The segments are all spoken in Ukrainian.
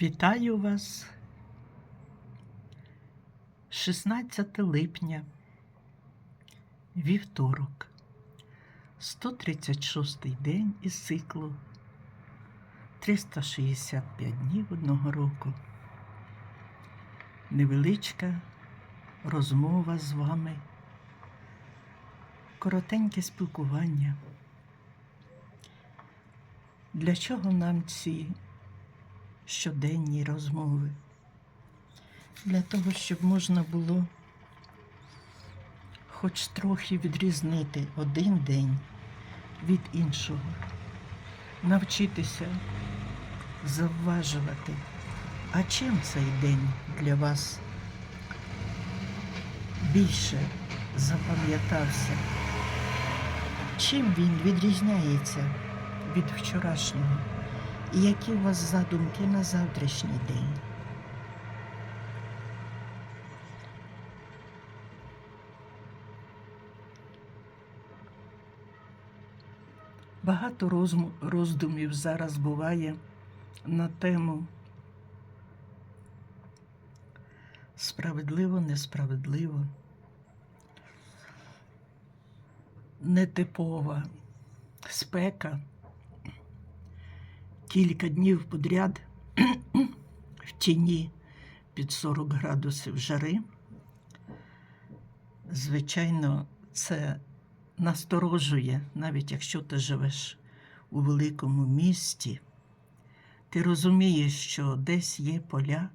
Вітаю вас. 16 липня, вівторок, 136 день із циклу 365 днів одного року. Невеличка розмова з вами, коротеньке спілкування. Для чого нам ці щоденні розмови? Для того, щоб можна було хоч трохи відрізнити один день від іншого, навчитися завважувати, а чим цей день для вас більше запам'ятався, чим він відрізняється від вчорашнього, і які у вас задумки на завтрашній день. Багато роздумів зараз буває на тему справедливо, несправедливо, нетипова спека. Кілька днів подряд в тіні під 40 градусів жари. Звичайно, це насторожує, навіть якщо ти живеш у великому місті, ти розумієш, що десь є поля,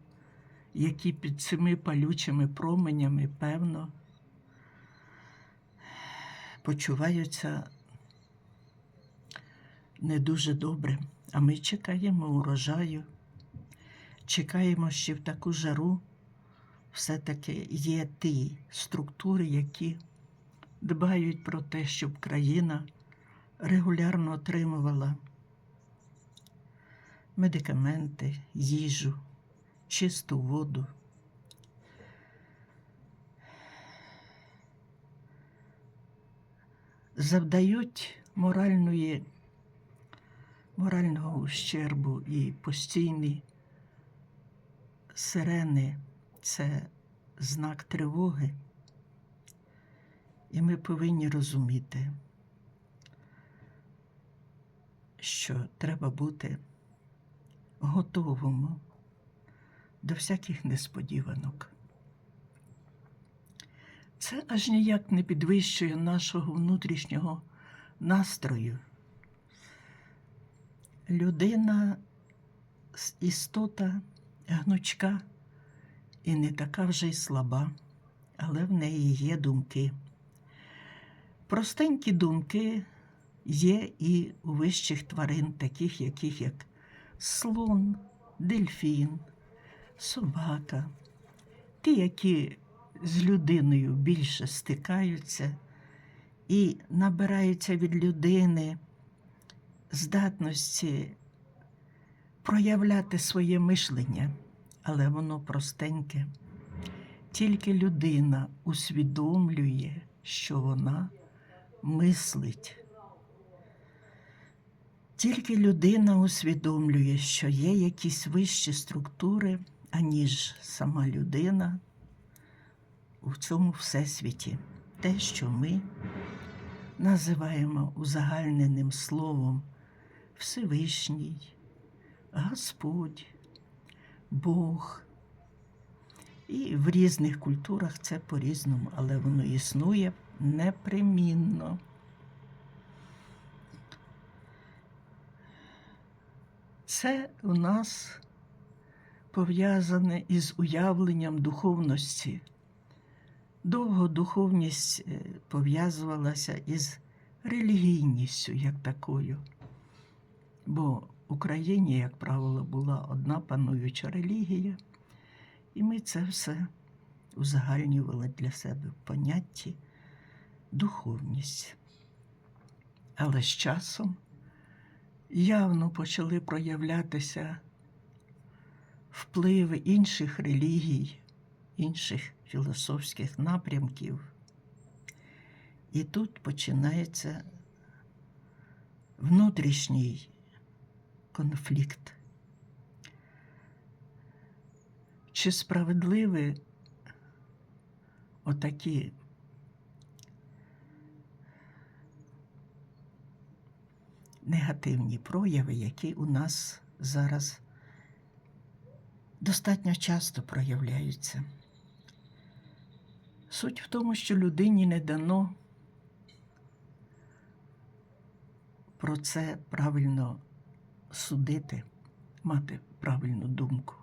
які під цими палючими променями, певно, почуваються не дуже добре. А ми чекаємо урожаю, чекаємо, що в таку жару все-таки є ті структури, які дбають про те, щоб країна регулярно отримувала медикаменти, їжу, чисту воду. Завдають моральної, морального ущербу і постійні сирени це знак тривоги. І ми повинні розуміти, що треба бути готовим до всяких несподіванок. Це аж ніяк не підвищує нашого внутрішнього настрою. Людина істота гнучка і не така вже й слаба, але в неї є думки. Простенькі думки є і у вищих тварин, таких яких як слон, дельфін, собака, ті, які з людиною більше стикаються і набираються від людини здатності проявляти своє мишлення, але воно простеньке. Тільки людина усвідомлює, що вона мислить. Тільки людина усвідомлює, що є якісь вищі структури, аніж сама людина у цьому всесвіті. Те, що ми називаємо узагальненим словом Всевишній, Господь, Бог. І в різних культурах це по-різному, але воно існує непримінно. Це у нас пов'язане із уявленням духовності. Довго духовність е, пов'язувалася із релігійністю як такою. Бо в Україні, як правило, була одна пануюча релігія, і ми це все узагальнювали для себе в понятті духовність. Але з часом явно почали проявлятися впливи інших релігій, інших філософських напрямків. І тут починається внутрішній конфлікт. Чи справедливі отакі негативні прояви, які у нас зараз достатньо часто проявляються? Суть в тому, що людині не дано про це правильно судити, мати правильну думку.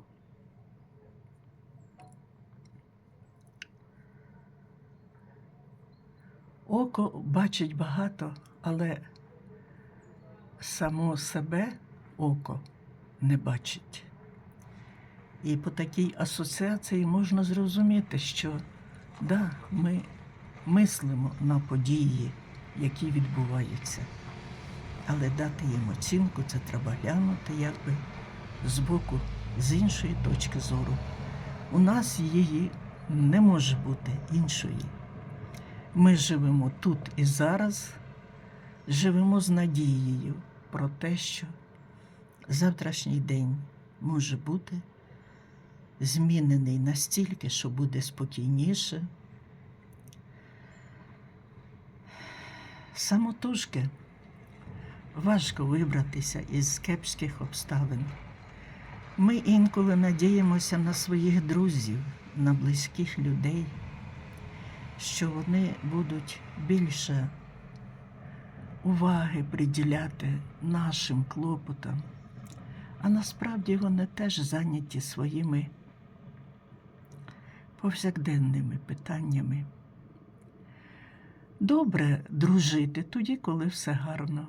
Око бачить багато, але само себе око не бачить. І по такій асоціації можна зрозуміти, що да, ми мислимо на події, які відбуваються. Але дати їм оцінку це треба глянути якби збоку, з іншої точки зору. У нас її не може бути іншої. Ми живемо тут і зараз, живемо з надією про те, що завтрашній день може бути змінений настільки, що буде спокійніше. Самотужки важко вибратися із кепських обставин. Ми інколи надіємося на своїх друзів, на близьких людей, що вони будуть більше уваги приділяти нашим клопотам, а насправді вони теж зайняті своїми повсякденними питаннями. Добре дружити тоді, коли все гарно.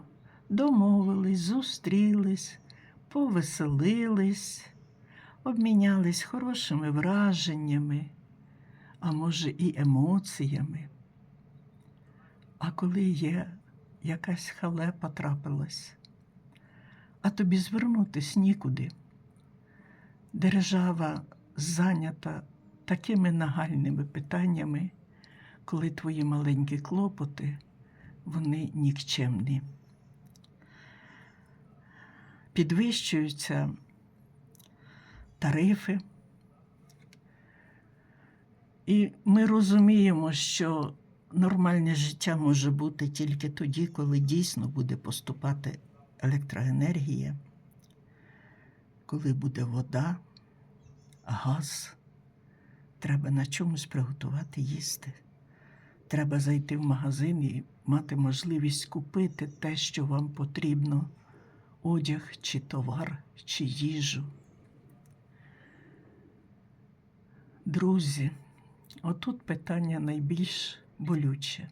Домовились, зустрілись, повеселились, обмінялись хорошими враженнями, а може і емоціями. А коли є якась халепа трапилась, а тобі звернутись нікуди. Держава зайнята такими нагальними питаннями, коли твої маленькі клопоти, вони нікчемні. Підвищуються тарифи. І ми розуміємо, що нормальне життя може бути тільки тоді, коли дійсно буде поступати електроенергія, коли буде вода, газ. Треба на чомусь приготувати їсти. Треба зайти в магазин і мати можливість купити те, що вам потрібно: одяг, чи товар, чи їжу. Друзі, отут питання найбільш болюче.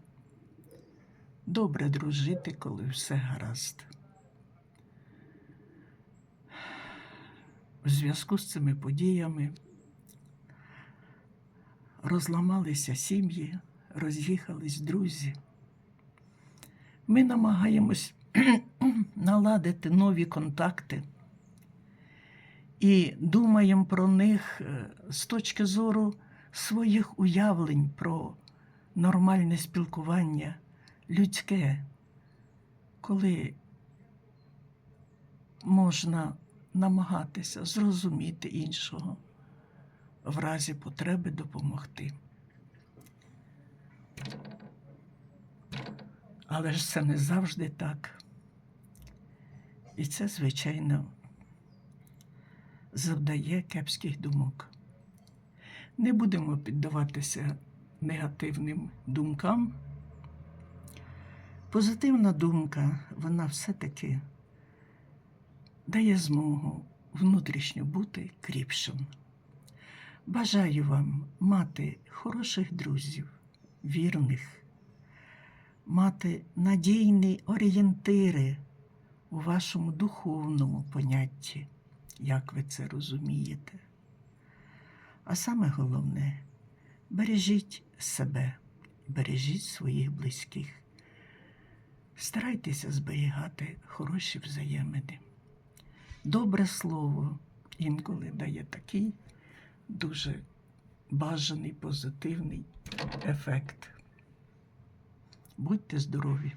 Добре дружити, коли все гаразд. У зв'язку з цими подіями розламалися сім'ї, роз'їхались друзі. Ми намагаємось наладити нові контакти і думаємо про них е, з точки зору своїх уявлень про нормальне спілкування людське, коли можна намагатися зрозуміти іншого, в разі потреби допомогти. Але ж це не завжди так. І це, звичайно, завдає кепських думок. Не будемо піддаватися негативним думкам. Позитивна думка, вона все-таки дає змогу внутрішньо бути кріпшим. Бажаю вам мати хороших друзів, вірних, мати надійні орієнтири у вашому духовному понятті, як ви це розумієте. А саме головне, бережіть себе, бережіть своїх близьких. Старайтеся зберігати хороші взаємини. Добре слово інколи дає такий дуже бажаний позитивний ефект. Будьте здорові!